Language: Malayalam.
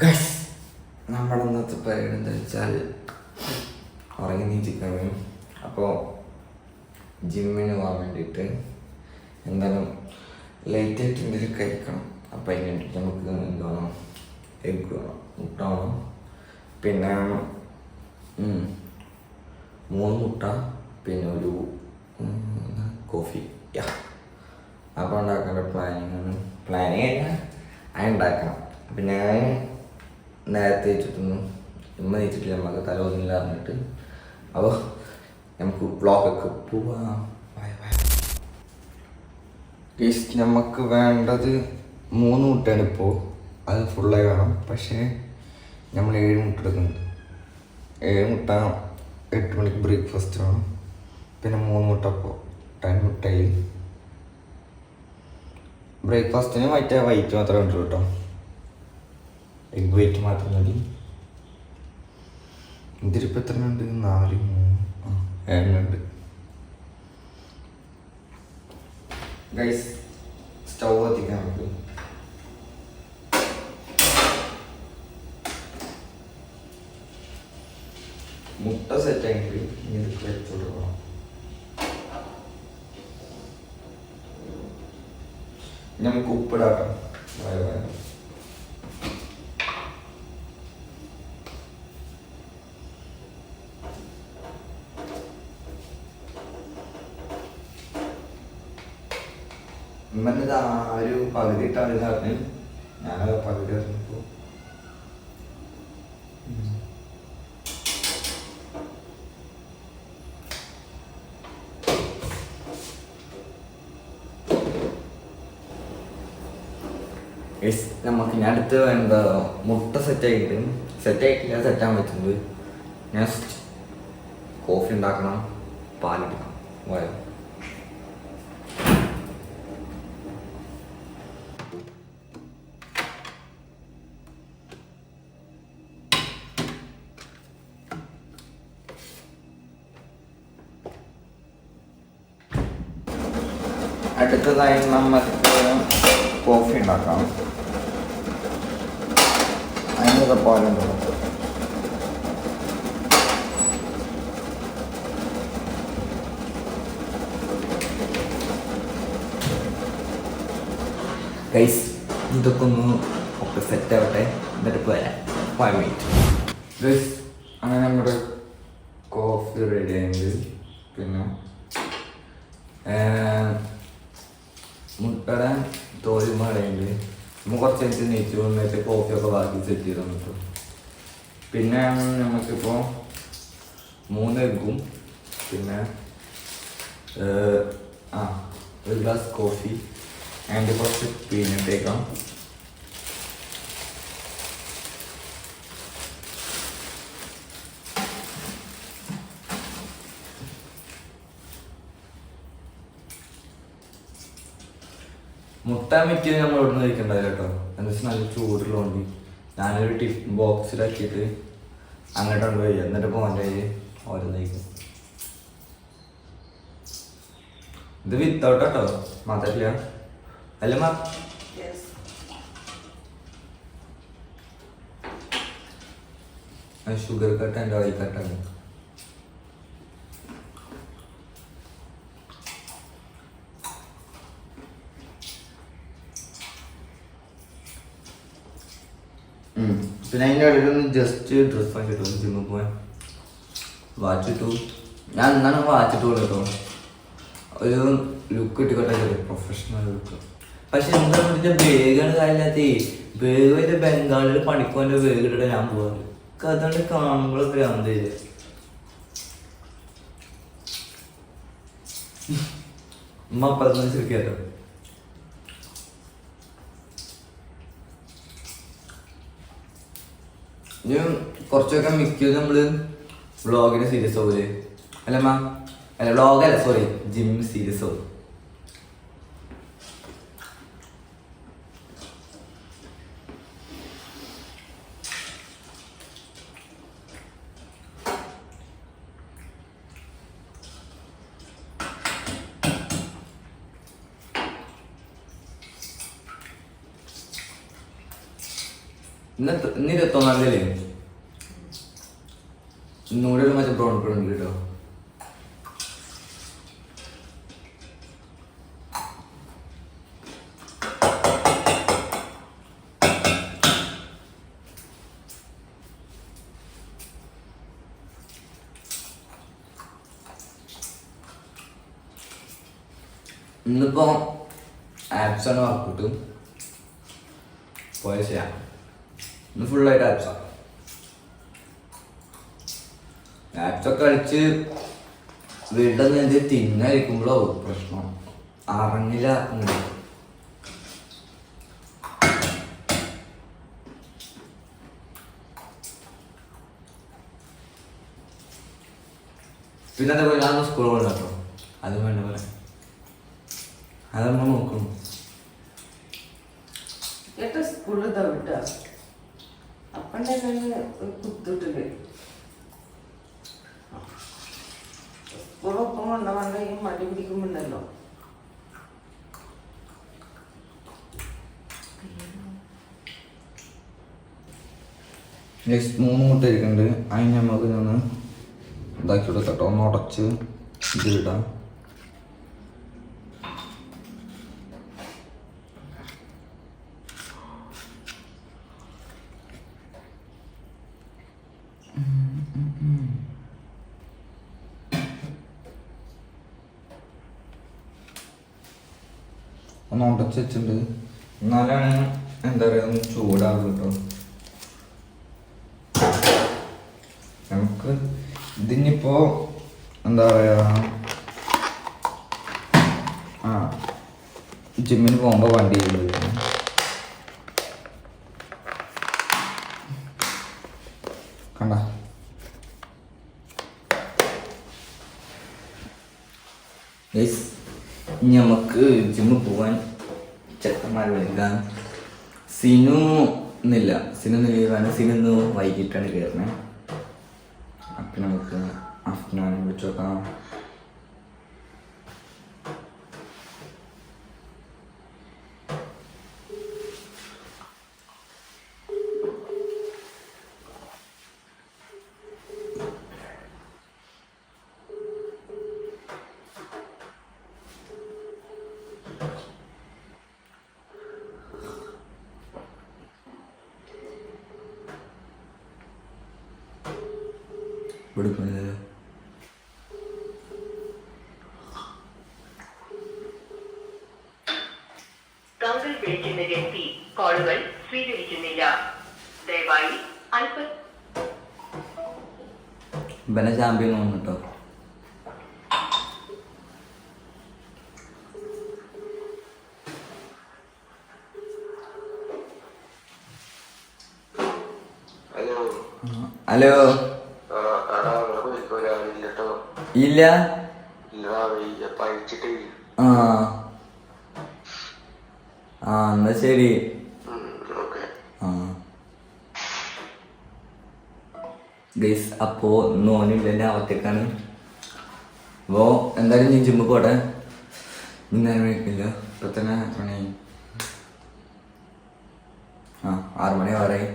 ഗൈസ് നമ്മുടെ ഇന്നത്തെ പരിപാടി എന്താ വെച്ചാൽ ഉറങ്ങി നീച്ചിക്കാണ് അപ്പോൾ ജിമ്മിന് പോകാൻ വേണ്ടിയിട്ട് എന്തായാലും ലൈറ്റ് ആയിട്ട് എന്തെങ്കിലും കഴിക്കണം. അപ്പം അതിന് വേണ്ടിയിട്ട് നമുക്ക് എന്ത് വേണം? എഗ് വേണം മുട്ട വേണം. പിന്നെ മൂന്ന് മുട്ട പിന്നെ ഒരു കോഫി യാ. അപ്പോൾ ഉണ്ടാക്കേണ്ട പ്ലാനിങ് പ്ലാനിങ് അല്ല അത് ഉണ്ടാക്കണം. അപ്പം നേരത്തെ വെച്ചിട്ടൊന്നും ഇന്ന് വെച്ചിട്ടില്ല നമുക്ക് തലോന്നില്ല പറഞ്ഞിട്ട്. അപ്പോൾ നമുക്ക് വ്ളോഗൊക്കെ പോവാം. നമുക്ക് വേണ്ടത് മൂന്ന് മുട്ടയാണ് ഇപ്പോൾ അത് ഫുള്ളായി വേണം. പക്ഷേ നമ്മൾ ഏഴ് മുട്ട എടുക്കുന്നുണ്ട്. ഏഴ് മുട്ട എട്ട് മണിക്ക് ബ്രേക്ക്ഫാസ്റ്റ് വേണം. പിന്നെ മൂന്ന് മുട്ട അപ്പോൾ ടെൻ മുട്ടയിൽ ബ്രേക്ക്ഫാസ്റ്റിന് മറ്റേ വൈറ്റ് മാത്രമേ ഉള്ളൂ കേട്ടോ. എഗ് വൈറ്റ് മാത്രം മതി ഇതിലിപ്പോൾ എത്ര ഉണ്ട് നാല് മൂന്ന് ഏഴുണ്ട് ഗൈസ് സ്റ്റൗ കത്തിക്കാൻ നമുക്ക് മുട്ട സെറ്റ് ആയിട്ട് ഇനി ഇത് വെച്ചോളൂ നമുക്ക് ഉപ്പിടാട്ടോ. ഉമ്മന്റെ ആ ഒരു പകുതി ഇട്ടാണ് പറഞ്ഞു ഞാനത് പകുതി പറഞ്ഞപ്പോ നമുക്ക് ഞാൻ അടുത്ത് എന്താ മുട്ട സെറ്റ് ആയിട്ട് സെറ്റ് ആയിട്ടില്ല സെറ്റ് ആകാൻ പറ്റുന്നത്. ഞാൻ കോഫി ഉണ്ടാക്കണം പാലെടുക്കണം പോയോ അടുത്തതായി നമുക്ക് കോഫി ഉണ്ടാക്കാം. അതിനൊക്കെ പാലുണ്ട് ഗൈസ് ഇതൊക്കെ ഒന്ന് ഒക്കെ സെറ്റ് ആവട്ടെ. എന്നിട്ട് പോരാ ഫൈവ് മിനിറ്റ് ഗൈസ് അങ്ങനെ നമ്മുടെ കോഫി റെഡി ആയെങ്കിൽ പിന്നെ മുട്ടയുടെ തോലും കളയുണ്ട് നമ്മൾ കുറച്ച് എനിക്ക് നെയ്ച്ചു വന്നിട്ട് കോഫിയൊക്കെ ബാക്കി സെറ്റ് ചെയ്ത് തന്നിട്ടു പിന്നെ നമുക്കിപ്പോൾ മൂന്ന് എഗ്ഗും പിന്നെ ആ ഒരു ഗ്ലാസ് കോഫി ആൻഡ് കുറച്ച് പീനട്ടേക്കാം മുട്ട വെക്കിയത് നമ്മൾ ഇവിടെ നിന്ന് കഴിക്കേണ്ടത് കേട്ടോ. എന്താ നല്ല ചൂടുള്ളതുകൊണ്ട് ഞാനൊരു ടിഫ് ബോക്സിലാക്കിയിട്ട് അങ്ങോട്ട് കൊണ്ടുപോയി എന്നിട്ട് പോകാൻ ഓരോന്ന് കഴിക്കും. ഇത് വിത്തൗട്ട് കേട്ടോ. മാത്രല്ല. അല്ല മാ ഷുഗർ കട്ട് ആൻഡ് ഓയിൽ കട്ടാണ് ഉം. പിന്നെ അതിന്റെ ഇടയിൽ ഒന്ന് ജസ്റ്റ് ഡ്രസ് ഇട്ടു ജിമ്മിൽ പോയാൽ വാച്ച് ഇട്ടു ഞാൻ എന്നാണ് വാച്ച് ഇട്ടു കേട്ടോ ഒരു ലുക്ക് ഇട്ടിക്കോട്ടെ പ്രൊഫഷണൽ ലുക്ക് പക്ഷെ എന്താ പറഞ്ഞാൽ ബേഗാണ് കാര്യമില്ലാത്തേ ബേഗ് വരെ ബംഗാളിൽ പണിക്കോന്റെ ബേഗ് ഇട്ടിട്ട് ഞാൻ പോകാറ് അതുകൊണ്ട് കാണുമ്പോൾ ഭ്രാന്ത് വരിക. ഉമ്മ അപ്പുറത്ത് ചിരിക്കാലോ ഇനി കുറച്ചൊക്കെ മിക്കത് നമ്മൾ വ്ളോഗിന് സീരിയസ് ആവൂലേ അല്ല മാ അല്ല ബ്ലോഗല്ല സോറി ജിം സീരിയസ് ആവും ഇന്ന് ഇന്ന് ഇരുപത്തൊന്നാം തീയതി ഒരു മറ്റേ ബ്രൗൺ ബ്രൗൺ കേട്ടോ? ഇന്നിപ്പോ ആപ്സാണ് വർക്കൗട്ട് പോയ ചെയ്യാം ഇന്ന് ഫുള്ളായിട്ട് ആപ്സാണ് ആപ്സൊക്കെ കളിച്ച് വീട്ടിൽ നിന്ന് എന്ത് തിന്നായിരിക്കുമ്പോഴോ പ്രശ്നം. അറിഞ്ഞില്ല പിന്നെ അതേപോലെ ഞാൻ സ്കൂളിൽ കൊണ്ടാട്ടോ അത് വേണ്ട പോലെ. അതമ്മ നോക്കണം. സ്കൂളിൽ വിട്ട? പിടിക്കുമ്പോണ്ടല്ലോ. നെക്സ്റ്റ് മൂന്ന് മുട്ട ഇരിക്കുന്നുണ്ട് അതിന് നമുക്ക് ഞാൻ ഇതാക്കി കൊടുക്കട്ടോ. ഒന്ന് ഉടച്ച് ഇതിടാം ഒന്ന് ഉടച്ച് വെച്ചിട്ടുണ്ട്. എന്നാലാണ് എന്താ പറയുക ഒന്ന് ചൂടാകും കേട്ടോ നമുക്ക് ഇതിനിപ്പോ എന്താ പറയാ ആ ജിമ്മിന് പോകുമ്പോ വണ്ടി കണ്ട? ഇനി നമുക്ക് ജിമ്മിൽ പോവാൻ ചെക്കന്മാർ വിളിക്കാം സിനു എന്നില്ല സിനു ലീവാണ് സിനു ഇന്ന് വൈകിട്ടാണ് കയറുന്നത് അപ്പം നമുക്ക് ആഫ്റ്റർനൂൺ വിളിച്ചു നോക്കാം. വിളിക്കുന്നത് താങ്കൾ വിളിക്കുന്ന വ്യക്തി കോളുകൾ സ്വീകരിക്കുന്നില്ല. ദയവായി അല്പം ഇവനെ ചാമ്പ്യൻ തോന്നുന്നു കേട്ടോ ഹലോ ഹലോ ആ, എടാ അവിടെ പോയിക്കോ രാവിലെ കേട്ടോ ഇല്ല. ആ. ആ എന്നാ ശരി. ആ. ഗൈസ് അപ്പോ നോനില്ല എന്റെ അവത്തേക്കാണ് അപ്പോ എന്തായാലും ഞാൻ ജിമ്മ് പോട്ടെ? ഇന്നേരം വിളിക്കില്ല ഇപ്പൊ തന്നെ മണി ആ ആറ് മണി ആറായി